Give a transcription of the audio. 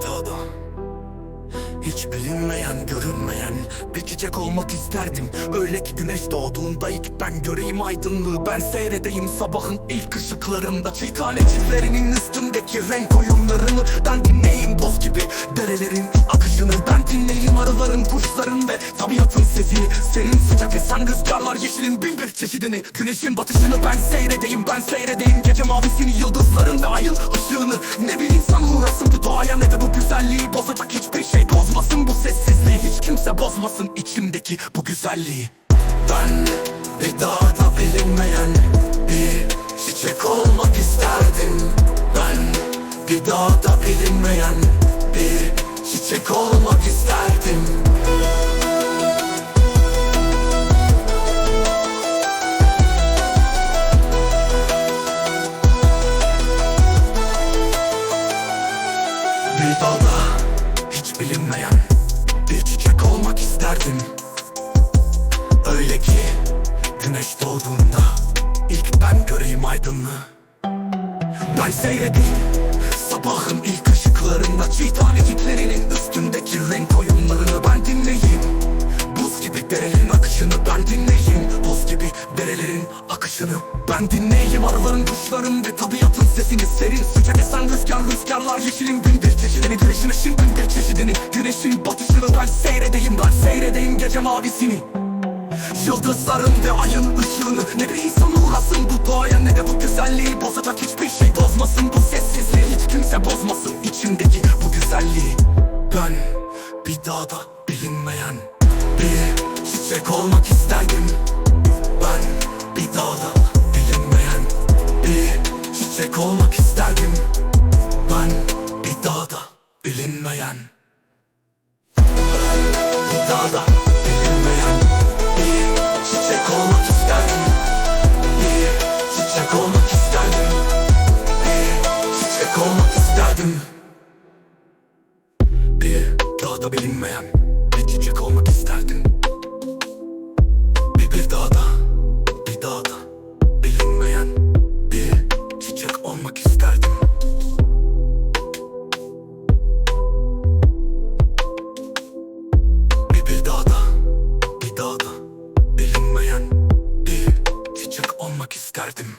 bir dağda hiç bilinmeyen, görünmeyen bir çiçek olmak isterdim. Öyle ki güneş doğduğunda ilk ben göreyim aydınlığı. Ben seyredeyim sabahın ilk ışıklarında. Çiğ taneciklerinin üstündeki renk oyunlarını. Ben dinleyeyim boz gibi derelerin akışını. Ben dinleyeyim arıların, kuşların ve tabiatın sesini Senin sıcak esen rüzgarlar yeşilin bin bir çeşidini. Güneşin batışını ben seyredeyim, ben seyredeyim mavisini, yıldızların ve ayın ışığını. Ne bir insan uğrasın bu doğaya ne de bu güzelliği Bozacak hiçbir şey bozmasın. Bu sessizliği Hiç kimse bozmasın içimdeki bu güzelliği. Ben bir dağda bilinmeyen bir çiçek olmak isterdim. Ben bir dağda bilinmeyen bilinmeyen bir çiçek olmak isterdim Öyle ki güneş doğduğunda ilk ben göreyim aydınlığı. Ben seyredeyim. Sabahın ilk ışıklarında Çiğ taneciklerinin üstündeki renk oyunlarını ben dinleyeyim. Buz gibi derelerin akışını ben dinleyeyim. Buz gibi derelerin akışını ben dinleyeyim. Arıların, kuşların ve tabiatın sesini Serin sıcak esen rüzgar rüzgarlar Yeşilin bin bir çeşidini Güneşin ışın bin çeşidini Güneşin batışını ben seyredeyim Ben seyredeyim gece mavisini. Yıldızların ve ayın ışığını. Ne bir insan uğrasın bu doğaya Ne de bu güzelliği bozacak hiçbir şey bozmasın Bu sessizliği. Hiç kimse bozmasın içimdeki bu güzelliği. Ben bir dağda bilinmeyen Bir çiçek olmak isterdim. Ben bir dağda bilinmeyen Bir çiçek olmak isterdim. Ben bir dağda bilinmeyen bir dağda bilinmeyen bir çiçek olmak isterdim. Bir çiçek olmak isterdim. Bir çiçek olmak isterdim. Bir dağda bilinmeyen bir çiçek olmak isterdim. Bir bir dağda, bir dağda bilinmeyen bir çiçek olmak isterdim olmak isterdim.